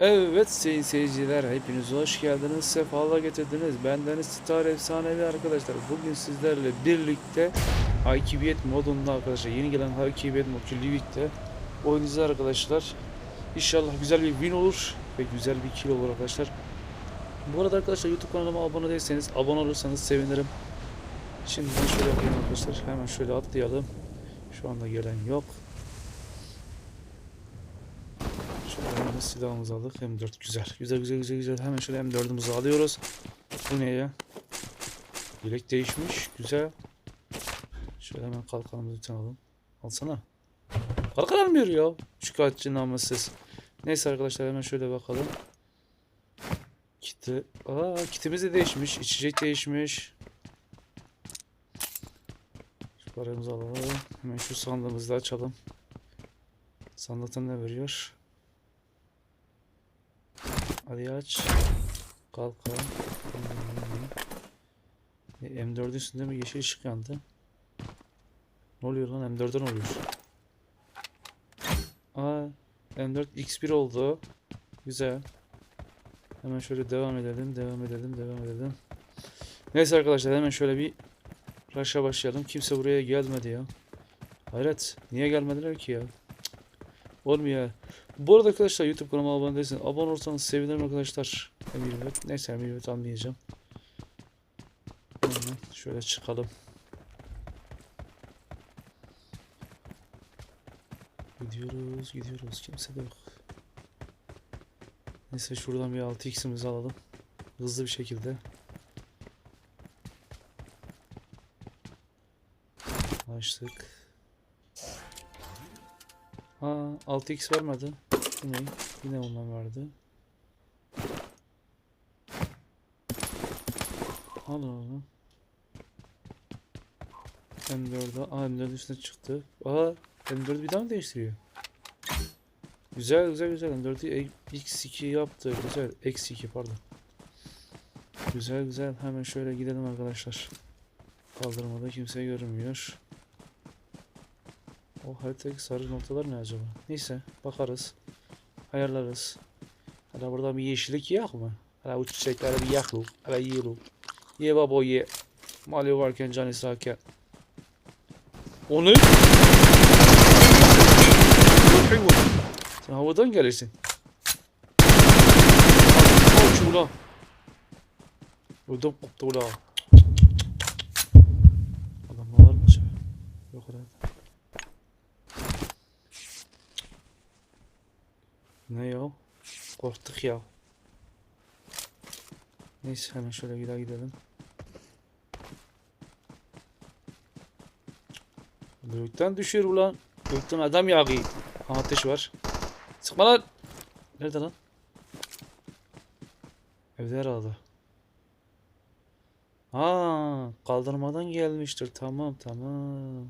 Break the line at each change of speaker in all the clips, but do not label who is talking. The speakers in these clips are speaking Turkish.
Evet sayın seyirciler hepiniz hoş geldiniz sefalar getirdiniz. Bendeniz Star Efsanevi arkadaşlar. Bugün sizlerle birlikte Hakimiyet modunda arkadaşlar yeni gelen Hakimiyet modu Livik'te oynayacağız arkadaşlar. İnşallah güzel bir win olur ve güzel bir kill olur arkadaşlar. Bu arada arkadaşlar YouTube kanalıma abone değilseniz abone olursanız sevinirim. Şimdi şöyle yapayım arkadaşlar. Hemen şöyle atlayalım. Şu anda gelen yok Hemen silahımızı aldık. M4 güzel. Güzel güzel güzel güzel. Hemen şöyle M4'ümüzü alıyoruz. Bu ne ya? Yelek değişmiş. Güzel. Şöyle hemen kalkanımızı lütfen alalım. Alsana. Kalkan almıyor ya. Şikayetçi namussuz. Neyse arkadaşlar hemen şöyle bakalım. Kiti. Aa kitimiz de değişmiş. İçecek değişmiş. Şu paramızı alalım. Hemen şu sandığımızı da açalım. Sandıkta ne veriyor? Hadi aç. Kalkan. E, M4'ün üstünde mi yeşil ışık yandı? Ne oluyor lan? M4'e ne oluyor? Aa, M4 X1 oldu. Güzel. Hemen şöyle devam edelim, devam edelim, devam edelim. Neyse arkadaşlar hemen şöyle bir rush'a başlayalım. Kimse buraya gelmedi ya. Hayret. Niye gelmediler ki ya? Olmuyor. Bu arada arkadaşlar YouTube kanalıma abone değilseniz abone olursanız sevinirim arkadaşlar. Emir evet. Neyse Emir evet almayacağım. Hemen şöyle çıkalım. Gidiyoruz gidiyoruz. Kimse de yok. Neyse şuradan bir 6x'imizi alalım. Hızlı bir şekilde. Açtık. Ha 6x vermedi. Bu ne? Yine ondan verdi. Alın onu. M4'e. Aa M4'ün üstüne çıktı. Aa M4'ü bir daha mı değiştiriyor? Güzel güzel güzel. M4'ü X2 yaptı. Güzel. X2 pardon. Güzel güzel. Hemen şöyle gidelim arkadaşlar. Kaldırmada kimse görünmüyor. O haritadaki sarı noktalar ne acaba? Neyse bakarız. Ayarlarız. Hala burada bir yeşillik yak mı? Hala bu çiçekleri bir yak lu. Hala ye lu. Ye babo ye. Mali varken can israrken. O ne? Hayvan. Sen havadan gelirsin. Kaç ula. Ödüm koptu ula. Adamlar mı? Yok herhalde. Ne ya? Korktuk ya. Neyse hemen şöyle bir daha gidelim. Gökten düşüyor ulan. Gökten adam yağıyor. Ateş var. Sıkma lan. Nerede lan? Evde herhalde. Ha, kaldırmadan gelmiştir. Tamam tamam.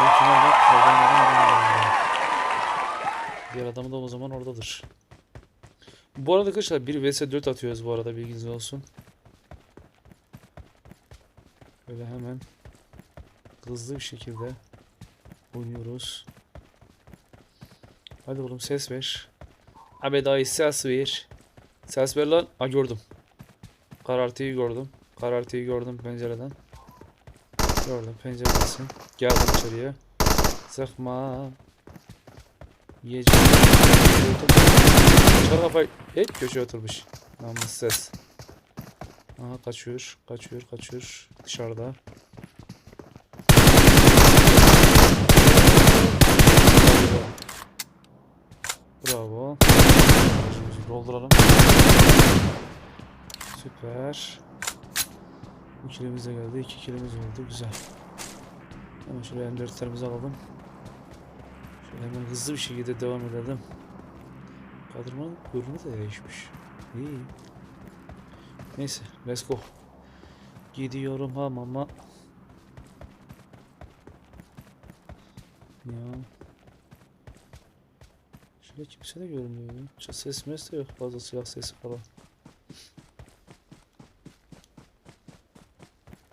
Ben kaldırmadan geldi. Diğer adam da o zaman oradadır. Bu arada arkadaşlar 1 vs 4 atıyoruz bu arada bilginiz olsun. Böyle hemen hızlı bir şekilde oynuyoruz. Hadi oğlum ses ver. Abi dayı ses ver. Ses ver lan. Ha gördüm. Karartıyı gördüm. Karartıyı gördüm pencereden. Gördüm penceredesin. Geldim içeriye. Sıkma. Yiyeceğim. Çıkar kafayı. Hep köşeye oturmuş. Namus ses. Aha kaçıyor. Kaçıyor. Kaçıyor. Dışarıda. Bravo. Başımızı dolduralım. Süper. Bu kilimiz de geldi. İki kilimiz oldu. Güzel. Hemen şuraya M4'lerimizi alalım. Hemen hızlı bir şekilde devam edelim. Kadırmanın görünümü de değişmiş. İyi. Neyse, let's go. Gidiyorum hamama. Ya. Şöyle kimse de görünmüyor ya. Ses mes de yok. Fazla silah sesi falan.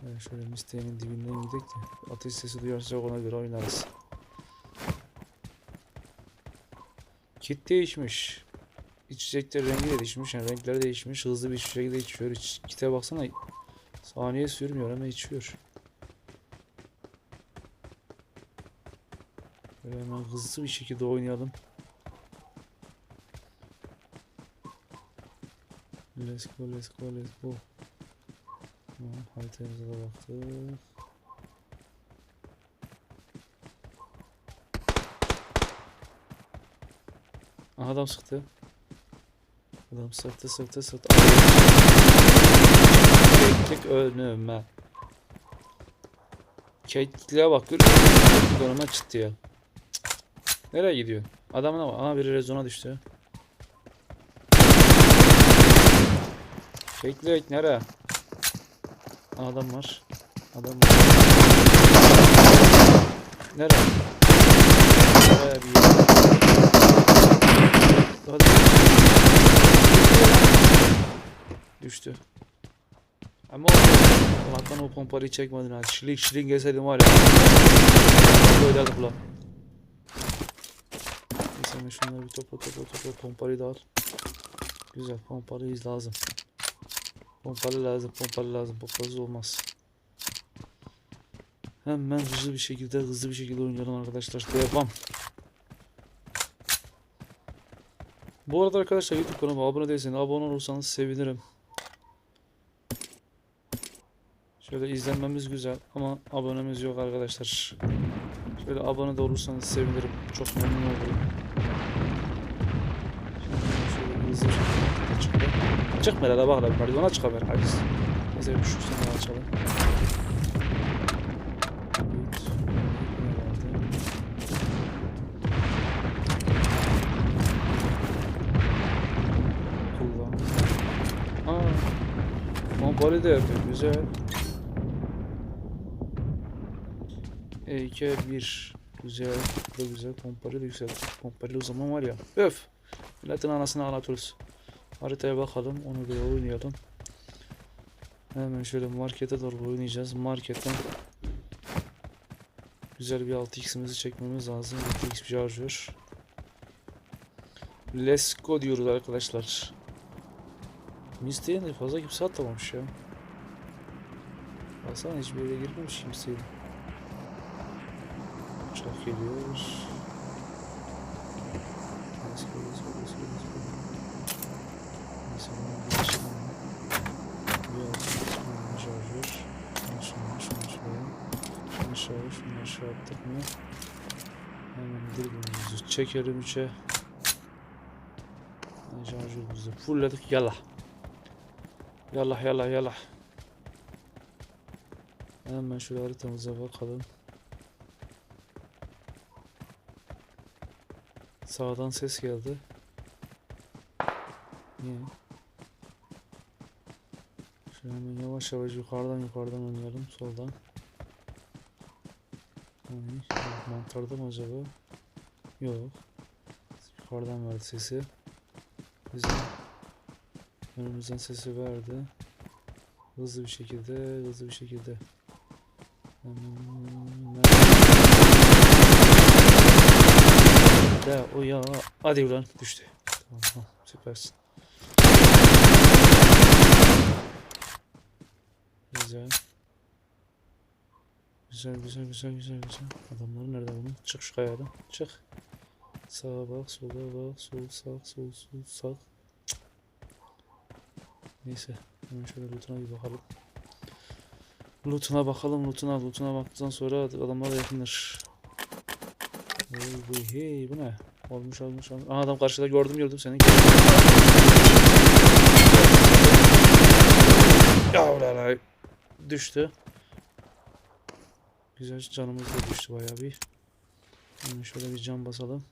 Yani şöyle misteğinin dibinden gidelim de ateş sesi duyarsak ona göre oynarız. Kit değişmiş. içecekler rengi de değişmiş. Yani renkleri değişmiş. Hızlı bir şekilde içiyor. İç, kite baksana. Saniye sürmüyor ama içiyor. Böyle hemen hızlı bir şekilde oynayalım. Let's go, let's go, let's go. Haritamıza da baktık. Aha, adam sıktı. Adam sıktı, sıktı, sıktı. Çektik önüme. Kekliğe bak. Dur. Önüme çıktı ya. Nereye gidiyor? Adamın ama. Aha biri rezona düştü. Keklik nereye? Adam var. Adam var. Nereye? Nereye bir yer? Hadi. Düştü. Ama Allah'tan o pomparayı çekmedin ha. Şilik şilik gelseydin var ya. Böylerdik ulan. Neyse ben şunları bir topla topla topla pomparayı da al. Güzel pomparayız lazım. Pompalı lazım pompalı lazım. Pompasız olmaz. Hemen hızlı bir şekilde hızlı bir şekilde oynayalım arkadaşlar. Devam. Bu arada arkadaşlar YouTube kanalıma abone değilseniz abone olursanız sevinirim. Şöyle izlenmemiz güzel ama abonemiz yok arkadaşlar. Şöyle abone de olursanız sevinirim. Çok memnun olurum. Şöyle bir şekilde çıktı. Çıkma hele bak hele merdivene çıkar hadi. Neyse sene açalım. Pompalı da yapıyor. Güzel. E2 1 güzel. Bu da güzel. Da yükselttik. Pompalı o zaman var ya. Öf. Milletin anasını ağlatırız. Haritaya bakalım. Onu da oynayalım. Hemen şöyle markete doğru oynayacağız. Marketten güzel bir 6x'imizi çekmemiz lazım. 6x bir şarjör. Let's go diyoruz arkadaşlar. Misteğin de fazla kimse atlamamış ya. Baksana hiçbir yere girmemiş kimseyi. Uçak geliyor. Şarjör. Şunu aşağı attık mı? Hemen birbirimizi çekelim üçe. Şarjörümüzü fullledik. Yallah. Yallah yallah yallah. Hemen şöyle haritamıza bakalım. Sağdan ses geldi. Niye? Şöyle hemen yavaş yavaş yukarıdan yukarıdan oynayalım. Soldan. Hani, mantarda mı acaba? Yok. Yukarıdan verdi sesi. Bizim önümüzden sesi verdi. Hızlı bir şekilde, hızlı bir şekilde. De o ya. Hadi ulan düştü. Tamam, süpersin. Güzel. Güzel güzel güzel güzel güzel. Adamlar nerede bunun? Çık şu kayadan. Çık. Sağa bak, sola bak, sol sağ, sol sol sağ. Neyse. Hemen şöyle lootuna bir bakalım. Lootuna bakalım, lootuna, lootuna baktıktan sonra adamlar da yakındır. Hey, hey, bu ne? Olmuş, olmuş, olmuş. Aa, adam karşıda gördüm, gördüm seni. Yavrular. Düştü. Güzel canımız da düştü bayağı bir. Hemen şöyle bir can basalım.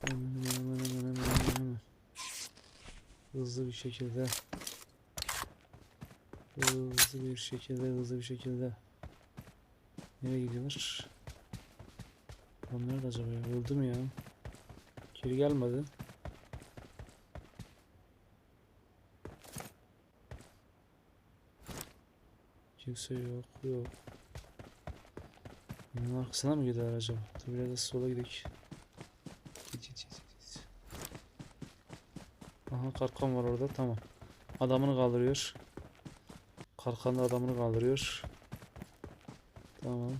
Hemen hemen hemen hemen hemen hemen. Hızlı bir şekilde. Hızlı bir şekilde, hızlı bir şekilde. Nereye gidiyorlar? Lan nerede acaba? Öldü mü ya? Geri gelmedi. Kimse yok, yok. Bunun arkasına mı gider acaba? Dur biraz da sola gidelim. Aha kalkan var orada tamam. Adamını kaldırıyor. Kalkanlı adamını kaldırıyor. Tamam.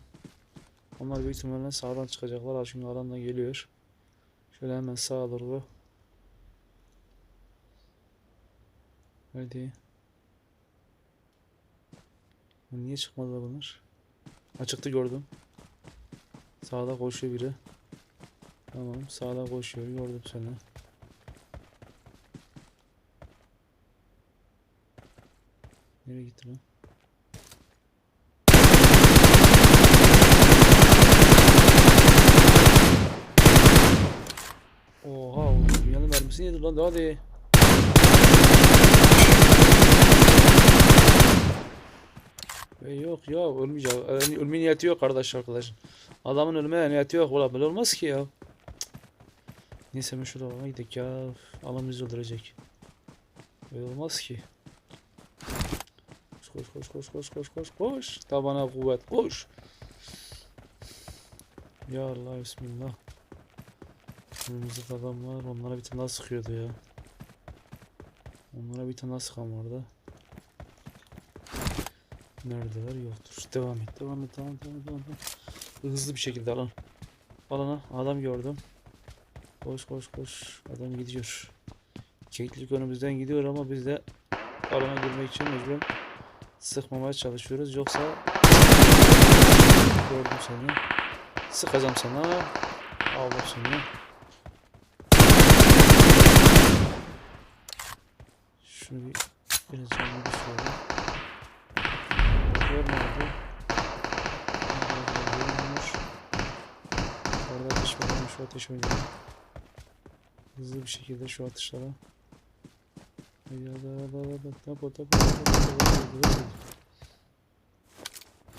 Onlar büyük ihtimalle sağdan çıkacaklar. Ha, Çünkü adam da geliyor. Şöyle hemen sağa doğru. Hadi. Niye çıkmadılar bunlar? Açıktı gördüm. Sağda koşuyor biri. Tamam sağda koşuyor gördüm seni. Nereye gitti lan? Oha oğlum, dünyanın mermisini yedi lan hadi. E yok ya ölmeyecek. Yani ölme niyeti yok kardeş arkadaş. Adamın ölme niyeti yok. Ulan böyle olmaz ki ya. Cık. Neyse ben şuraya gidelim ya. Alan öldürecek. Böyle olmaz ki. Koş koş koş koş koş koş koş. Tabana kuvvet koş. Ya Allah bismillah. Önümüzde adam var. Onlara bir tane sıkıyordu ya. Onlara bir tane daha sıkan vardı. Neredeler? Yoktur. Devam et. Devam et. Et. Devam et. Hızlı bir şekilde alın. Alana. Adam gördüm. Koş koş koş. Adam gidiyor. Keklik önümüzden gidiyor ama biz de alana girmek için mecburen sıkmamaya çalışıyoruz. Yoksa gördüm seni. Sıkacağım sana. Al bak seni. Şunu bir biraz canlı düşürelim. Görünmüş. Orada ateş verelim. Şu ateş oynayalım. Hızlı bir şekilde şu atışlara. Ya da da da tapo tapo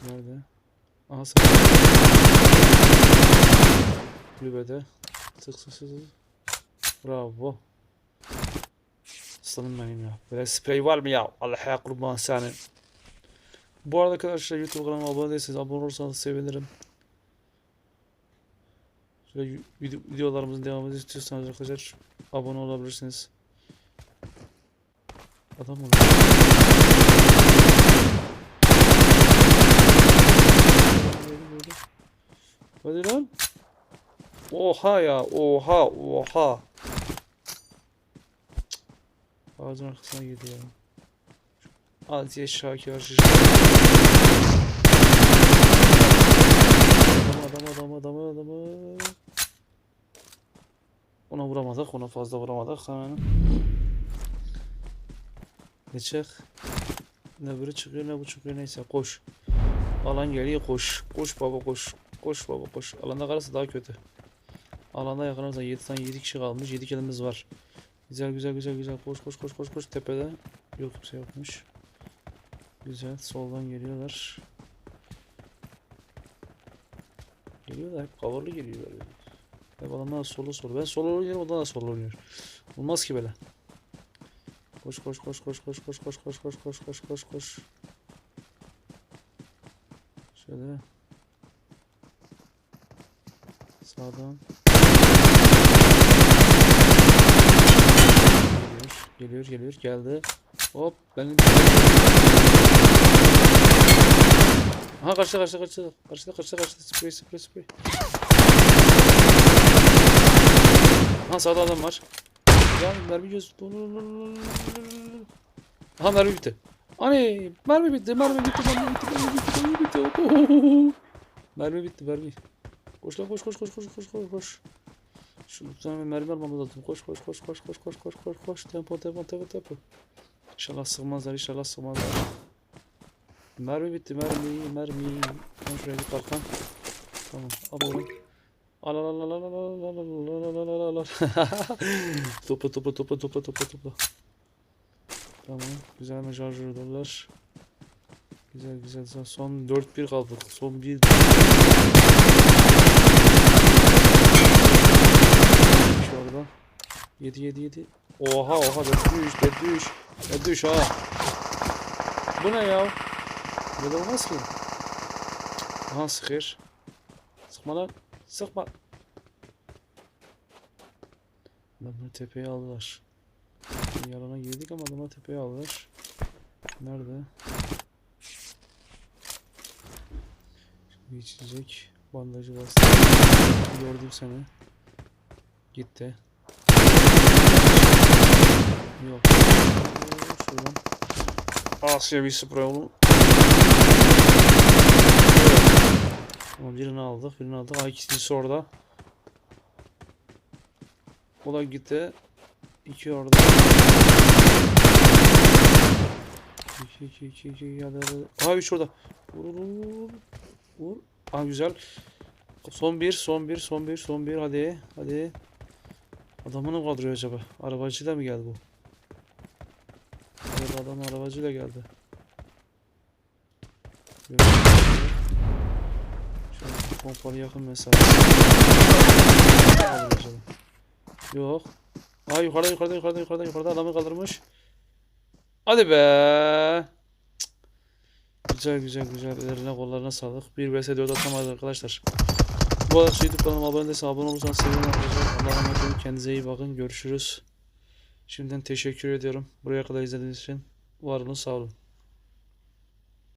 Nerede? Aha sen. Kulübede. Sık sık sık. Bravo. Aslanım benim ya. Böyle sprey var mı ya? Allah'a kurban seni. Bu arada arkadaşlar YouTube kanalıma abone değilseniz abone olursanız sevinirim. Şöyle videolarımızın devamını istiyorsanız arkadaşlar abone olabilirsiniz. Adam gördüm. Hadi lan. Oha ya oha oha. Ağacın arkasına girdi ya. Aziye Şakir Arşiş. Adam adam adam adam adam. Ona vuramadık, ona fazla vuramadık. Hemen. Ne çık? Ne biri çıkıyor ne bu çıkıyor neyse koş. Alan geliyor koş. Koş baba koş. Koş baba koş. Alanda kalırsa daha kötü. Alanda yakalarsa 7 tane 7 kişi kalmış. 7 kilimiz var. Güzel güzel güzel güzel. Koş koş koş koş koş tepede. Yok kimse yokmuş. Güzel. Soldan geliyorlar. Geliyorlar. Hep coverlı geliyorlar. Hep adamlar solo solo. Ben solo oynuyorum o da solo oynuyor. Olmaz ki böyle. Koş koş koş koş koş koş koş koş koş koş koş koş koş. Şöyle. Sağdan. Geliyor, geliyor, geliyor, geldi. Hop, benim. Aha karşıda, karşıda, karşıda, karşıda, karşıda, karşıda, sprey, sprey, sprey. Aha sağda adam var. Ya mermi göz. Aha mermi bitti. Hani mermi bitti, mermi bitti, mermi bitti, mermi bitti, mermi bitti. Ohohoho. Mermi bitti, mermi. Koş lan koş koş koş koş koş koş koş. Şu bir tane mermi almamız lazım. Koş koş koş koş koş koş koş koş koş. Tempo tempo tempo tempo. İnşallah sığmazlar inşallah sığmazlar. Mermi bitti mermi mermi. Ben şuraya bir kalkan. Tamam al oğlum. Topla topla topla topla topla topla. Tamam güzel mi şarjör dolar. Güzel güzel. Son 4-1 kaldık. Son 1 şu orada. 7 7 7. Oha oha 4 3 4 3. 4 3 ha. Bu ne ya? Böyle olmaz ki. Aha sıkır. Sıkma lan. Sıkma. Adamları tepeye aldılar. Yalana girdik ama adamlar tepeye aldılar. Nerede? Şimdi içecek. Bandajı bastı. Gördüm seni. Gitti. Yok. Şuradan. Asya bir sprey oğlum. Tamam birini aldık, birini aldık. Aa ikincisi orada. O da gitti. İki orada. İki, iki, iki, iki, hadi, hadi. Aa üç orada. Vur, vur, vur. Aa güzel. Son bir, son bir, son bir, son bir. Hadi, hadi. Adamı ne kaldırıyor acaba? Arabacıyla mı geldi bu? Evet adam arabacıyla geldi. Yok. Pompalı yakın mesafe. Yok. Aa yukarıda yukarıda yukarıda yukarıda yukarıda adamı kaldırmış. Hadi be. Cık. Güzel güzel güzel. Ellerine kollarına sağlık. 1 vs 4 atamadık arkadaşlar. Bu arada YouTube kanalıma abone değilseniz abone olursanız sevinirim arkadaşlar. Allah'a emanet olun. Kendinize iyi bakın. Görüşürüz. Şimdiden teşekkür ediyorum. Buraya kadar izlediğiniz için. Var olun sağ olun.